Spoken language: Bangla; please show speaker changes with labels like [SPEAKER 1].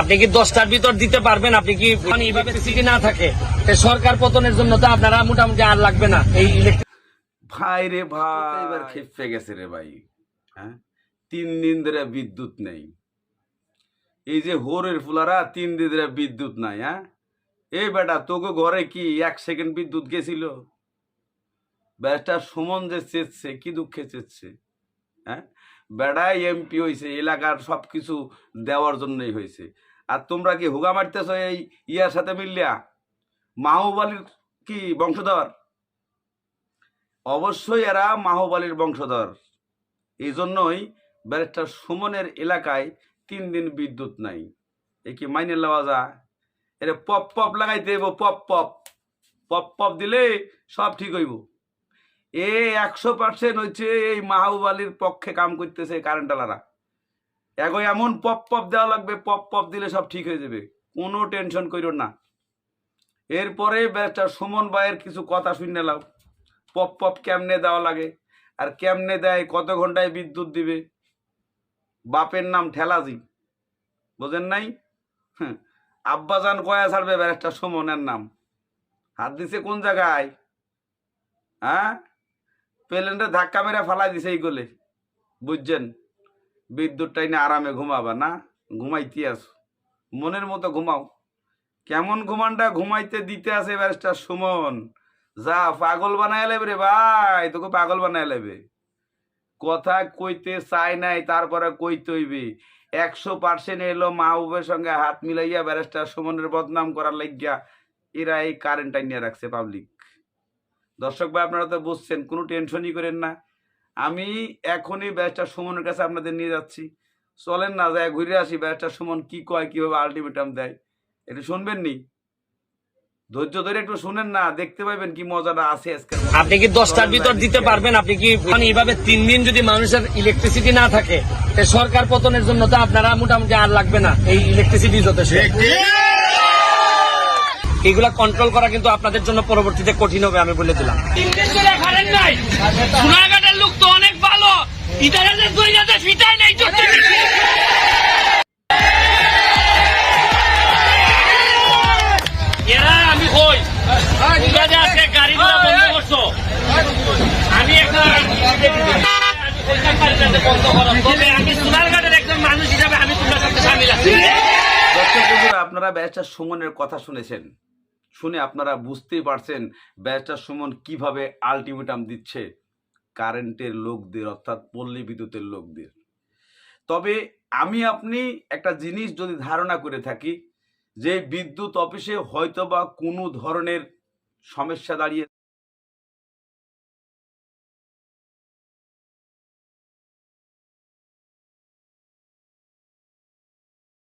[SPEAKER 1] আপনি কি দশটার ভিতর দিতে পারবেন? আপনি কি মানে এইভাবে সিটি না থাকে? সরকার পতনের জন্য তো আপনারা মোটামুটি আর লাগবে না। এই
[SPEAKER 2] ভাই রে ভাই। এবার খেপে গেছে রে ভাই? হ্যাঁ? তিন দিন ধরে বিদ্যুৎ নেই। এই যে হোরের ফুলারা তিন দিন ধরে বিদ্যুৎ নাই হ্যাঁ? এই বেটা তোকে ঘরে কি এক সেকেন্ড বিদ্যুৎ গেছিল? বেটা সুমন যে চেচ্ছে কি দুঃখে চেচ্ছে? হ্যাঁ? বেড়াই এমপি হয়েছে এলাকার সব কিছু দেওয়ার জন্যই হয়েছে আর তোমরা কি হুগা মারতেছ এই ইয়ার সাথে মিললিয়া মাহবালির কি বংশধর? অবশ্যই এরা মাহবালির বংশধর। এই জন্যই ব্যারিস্টার সুমনের এলাকায় তিন দিন বিদ্যুৎ নাই। এ কি মাইনে লওয়া যা এটা পপ পপ লাগাইতে হইব পপ পপ পপ পপ দিলে সব ঠিক হইব। এ একশো পার্সেন্ট হচ্ছে এই মাহবালির পক্ষে কাম করতেছে কারেন্টালারা এগো এমন পপ পপ দেওয়া লাগবে পপ পপ দিলে সব ঠিক হয়ে যাবে। কোনো টেনশন করিও না। এরপরে ব্যারিস্টার সুমন ভাইয়ের কিছু কথা শুনে নাও। পপ পপ কেমনে দেওয়া লাগে আর কেমনে দেয় কত ঘন্টায় বিদ্যুৎ দিবে? বাপের নাম ঠেলাজি। বোঝেন নাই? হ্যাঁ, আব্বাজান কয়া ছাড়বে ব্যারেস্টার সুমনের নাম? হাত দিছে কোন জায়গায়? হ্যাঁ? প্লেনটা ধাক্কা মেরে ফালাই দিছে এই গোলে। বুঝছেন? বিদ্যুৎ টাইনে আরামে ঘুমাবা, না? ঘুমাইতে আস। মনের মতো ঘুমাও। কেমন ঘুমানটা ঘুমাইতে দিতে আছে ব্যারিস্টার সুমন? যা, পাগল বানায় লেবে রে ভাই, তোকে পাগল বানায় লেবে কথা কইতে চাই নাই, তারপরে কইতে হইবে। একশো পার্সেন্ট এলো মাহবুবের সঙ্গে হাত মিলাইয়া ব্যারিস্টার সুমনের বদনাম করার লাগিয়া এরা এই কারেন্ট নিয়ে রাখছে পাবলিক দর্শক ভাই আপনারা তো বুঝছেন কোনো টেনশনই করেন না। আমি এখনই ব্যারিস্টার সুমনের কাছে আপনাদের নিয়ে যাচ্ছি। চলেন না যায় ঘুরে আসি ব্যারিস্টার সুমন কি কয় কীভাবে আলটিমেটাম দেয়। একটু শুনবেন নি? ধৈর্য ধরে একটু শুনেন না দেখতে পাবেন কি মজাটা আছে মধ্যে।
[SPEAKER 1] আপনি কি দশটার ভিতর দিতে পারবেন? আপনি কি মানে এইভাবে তিন দিন যদি মানুষের ইলেকট্রিসিটি না থাকে সরকার পতনের জন্য তো আপনারা মোটামুটি আর লাগবে না। এই ইলেকট্রিসিটি যথেষ্ট। এগুলা কন্ট্রোল করা কিন্তু আপনাদের জন্য পরবর্তীতে কঠিন হবে, আমি বলে দিলাম। লোক তো অনেক ভালো। আমি একজন মানুষ হিসাবে আমি
[SPEAKER 2] আপনারা ব্যারিস্টার সুমনের কথা শুনেছেন। শুনে আপনারা বুঝতেই পারছেন ব্যারিস্টার সুমন কীভাবে আলটিমেটাম দিচ্ছে কারেন্টের লোকদের, অর্থাৎ পল্লী বিদ্যুতের লোকদের। তবে আমি আপনি একটা জিনিস যদি ধারণা করে থাকি, যে বিদ্যুৎ অফিসে হয়তোবা কোনো ধরনের সমস্যা দাঁড়িয়ে